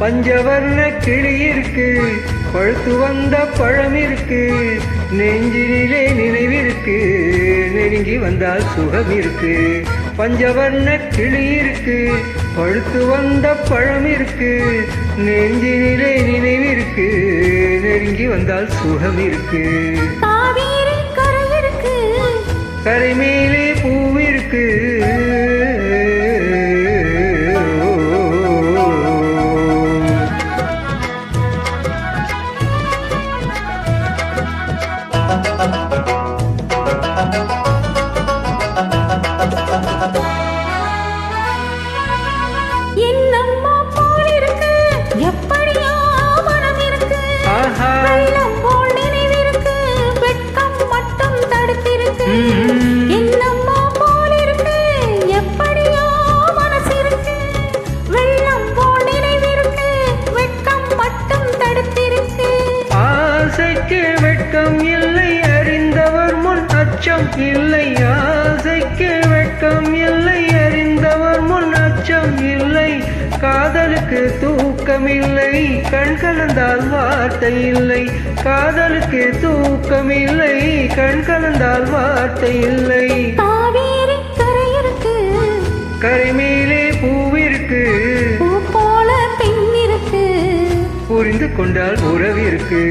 பஞ்சவர்ண கிளி இருக்கு. பழுத்து வந்த பழம் இருக்கு. நெஞ்சினிலே நினைவிருக்கு. நெருங்கி வந்தால் சுகம் இருக்கு. பஞ்சவர்ண கிளி இருக்கு. பழுத்து வந்த பழம் இருக்கு. நெஞ்சினிலே நினைவிருக்கு. நெருங்கி வந்தால் சுகம் இருக்கு. கரை இருக்கு. மேலே பூவிருக்கு என்னம்மா வெட்கம் இல்லை அறிந்தவர் முன் அச்சம் இல்லை ஆசைக்கு வெட்கம் இல்லை அறிந்தவர் முன் அச்சம் இல்லை காதலுக்கு தூக்கம் இல்லை கண் கலந்தால் வார்த்தை இல்லை காதலுக்கு தூக்கம் இல்லை கண் கலந்தால் வார்த்தை இல்லை. காவேரி கரை இருக்கு கரை மேலே பூவிருக்கு பூ போல பெண் இருக்கு புரிந்து கொண்டால் உறவிருக்கு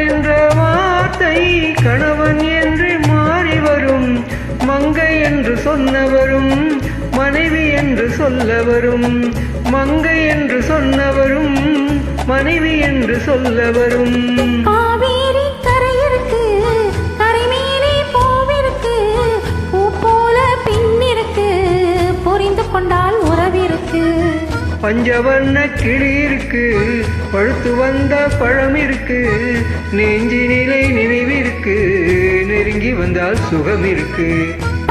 என்ற வார்த்தை கணவன் என்று மாறி வரும். மங்கை என்று சொன்னவரும் மனைவி என்று சொல்லவரும் மங்கை என்று சொன்னவரும் மனைவி என்று சொல்லவரும் பஞ்சவர்ண கிளி இருக்கு பழுத்து வந்த பழம் இருக்கு நெஞ்சினிலை நினைவிருக்கு நெருங்கி வந்தால் சுகம் இருக்கு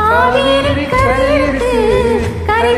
காவேரி கரை இருக்கு கரை